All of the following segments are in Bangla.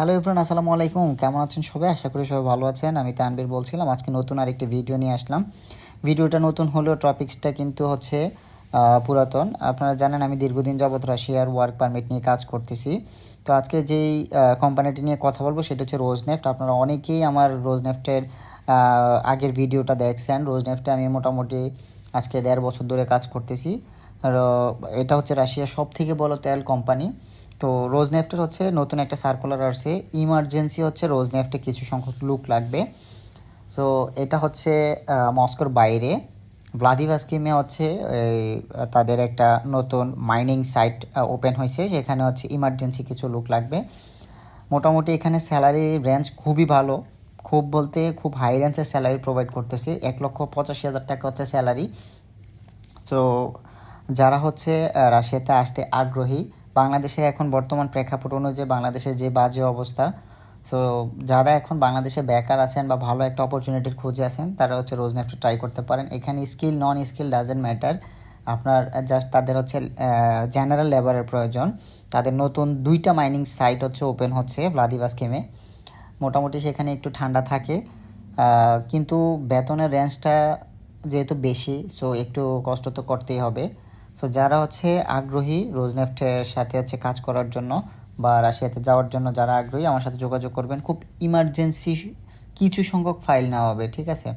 হ্যালো ইফরান আসসালামু আলাইকুম। কেমন আছেন সবাই? আশা করি সবাই ভালো আছেন। আমি তানবীর বলছিলাম, আজকে নতুন আরেকটি ভিডিও নিয়ে আসলাম। ভিডিওটা নতুন হলেও টপিক্সটা কিন্তু হচ্ছে পুরাতন। আপনারা জানেন, আমি দীর্ঘদিন যাবৎ রাশিয়ার ওয়ার্ক পারমিট নিয়ে কাজ করতেছি। তো আজকে যেই কোম্পানিটি নিয়ে কথা বলব, সেটা হচ্ছে রোজনেফট আপনারা অনেকেই আমার রোজনেফটের আগের ভিডিওটা দেখছেন। রোজনেফটে আমি মোটামুটি আজকে দেড় বছর ধরে কাজ করতেছি। আর, এটা হচ্ছে রাশিয়ার সব থেকে বড় তেল কোম্পানি তো রোজনেফটের হচ্ছে নতুন একটা সার্কুলার আসছে। ইমার্জেন্সি হচ্ছে রোজনেফটে কিছু সংখ্যক লুক লাগবে। সো এটা হচ্ছে মস্কোর বাইরে। ভ্লাদিভাস্কিমে হচ্ছে তাদের একটা নতুন মাইনিং সাইট ওপেন হয়েছে। সেখানে হচ্ছে ইমার্জেন্সি কিছু লুক লাগবে। মোটামুটি এখানে স্যালারি রেঞ্জ খুবই ভালো। খুব বলতে খুব হাই রেঞ্জের স্যালারি প্রোভাইড করতেছে। এক লক্ষ পঁচাশি হাজার টাকা হচ্ছে স্যালারি তো যারা হচ্ছে রাশিয়াতে আসতে আগ্রহী বাংলাদেশের এখন বর্তমান প্রেক্ষাপট অনুযায়ী বাংলাদেশের যে বাজে অবস্থা সো যারা এখন বাংলাদেশে বেকার আছেন বা ভালো একটা অপরচুনিটির খুঁজে আছেন, তারা হচ্ছে রোজনেফটে ট্রাই করতে পারেন। এখানে skill non skill doesn't matter আপনার জাস্ট তাদের হচ্ছে জেনারেল লেবারের প্রয়োজন। তাদের নতুন দুইটা মাইনিং সাইট হচ্ছে ওপেন হচ্ছে ভ্লাদিভাস্কিমে মোটামুটি সেখানে একটু ঠান্ডা থাকে। কিন্তু বেতনের রেঞ্জটা যেহেতু বেশি সো একটু কষ্ট তো করতেই হবে। সো যারা হচ্ছে আগ্রহী রোজনেফটের সাথে হচ্ছে কাজ করার জন্য বা রাশিয়াতে যাওয়ার জন্য যারা আগ্রহী, আমার সাথে যোগাযোগ করবেন। খুব ইমার্জেন্সি কিছু সংখ্যক ফাইল নেওয়া হবে, ঠিক আছে?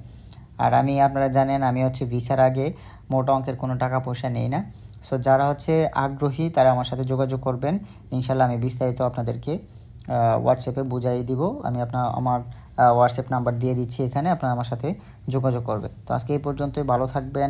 আর আমি, আপনারা জানেন, আমি হচ্ছে ভিসার আগে মোটা অঙ্কের কোনো টাকা পয়সা নেই না। সো যারা হচ্ছে আগ্রহী, তারা আমার সাথে যোগাযোগ করবেন। ইনশাল্লাহ আমি বিস্তারিত আপনাদেরকে হোয়াটসঅ্যাপে বুঝাই দিব। আমি আপনার, আমার হোয়াটসঅ্যাপ নাম্বার দিয়ে দিচ্ছি এখানে, আপনারা আমার সাথে যোগাযোগ করবেন। তো আজকে এই পর্যন্তই, ভালো থাকবেন।